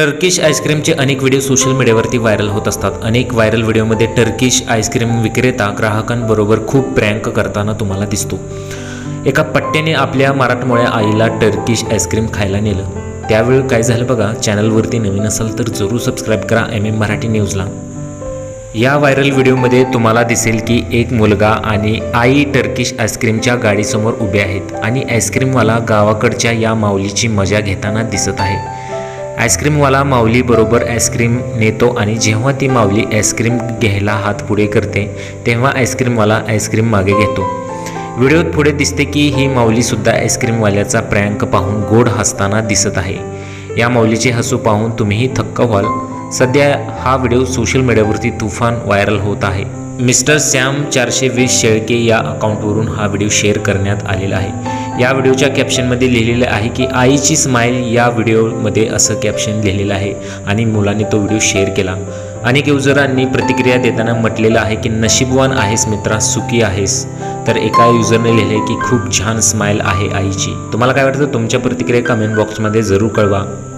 Turkish आईस्क्रीमचे अनेक video social मीडियावरती viral होत असतात. अनेक व्हायरल व्हिडिओमध्ये टर्किश आईस्क्रीम विक्रेता ग्राहकांबरोबर खूप प्रँक करताना तुम्हाला दिसतो. एका पट्ट्याने आपल्या मराठमोळ्या आईला टर्किश आईस्क्रीम खायला नेलं. त्यावेळी काय झालं बघा चॅनलवरती नवीन असाल तर जरूर सबस्क्राईब करा एम एम मराठी न्यूजला. या व्हायरल व्हिडिओमध्ये तुम्हाला दिसेल की एक मुलगा आणि आई टर्किश आईस्क्रीमच्या गाडीसमोर उभे आहेत आणि आईस्क्रीमवाला गावाकडच्या या माऊलीची मजा घेताना दिसत आहे. आईस्क्रीमवाला माऊलीबरोबर आईस्क्रीम नेतो आणि जेव्हा ती माऊली आईस्क्रीम घ्यायला हात पुढे करते तेव्हा आईस्क्रीमवाला आईस्क्रीम मागे घेतो. व्हिडिओत पुढे दिसते की ही माऊलीसुद्धा आईस्क्रीमवाल्याचा प्रँक पाहून गोड हसताना दिसत आहे. या माऊलीचे हसू पाहून तुम्हीही थक्क व्हाल. सध्या हा व्हिडिओ सोशल मीडियावरती तुफान व्हायरल होत आहे. मिस्टर सॅम चारशे वीस शेळके या अकाउंटवरून हा व्हिडिओ शेअर करण्यात आलेला आहे. या व्हिडिओच्या कॅप्शनमध्ये लिहिलेलं आहे की आईची स्माईल या व्हिडिओमध्ये असं कॅप्शन लिहिलेलं आहे आणि मुलाने तो व्हिडिओ शेअर केला. अनेक युजरांनी प्रतिक्रिया देताना म्हटलेलं आहे की नशीबवान आहेस मित्रा सुखी आहेस. तर एका युजरने लिहिले की खूप छान स्माईल आहे आईची. तुम्हाला काय वाटतं? तुमच्या प्रतिक्रिया कमेंट बॉक्समध्ये जरूर कळवा.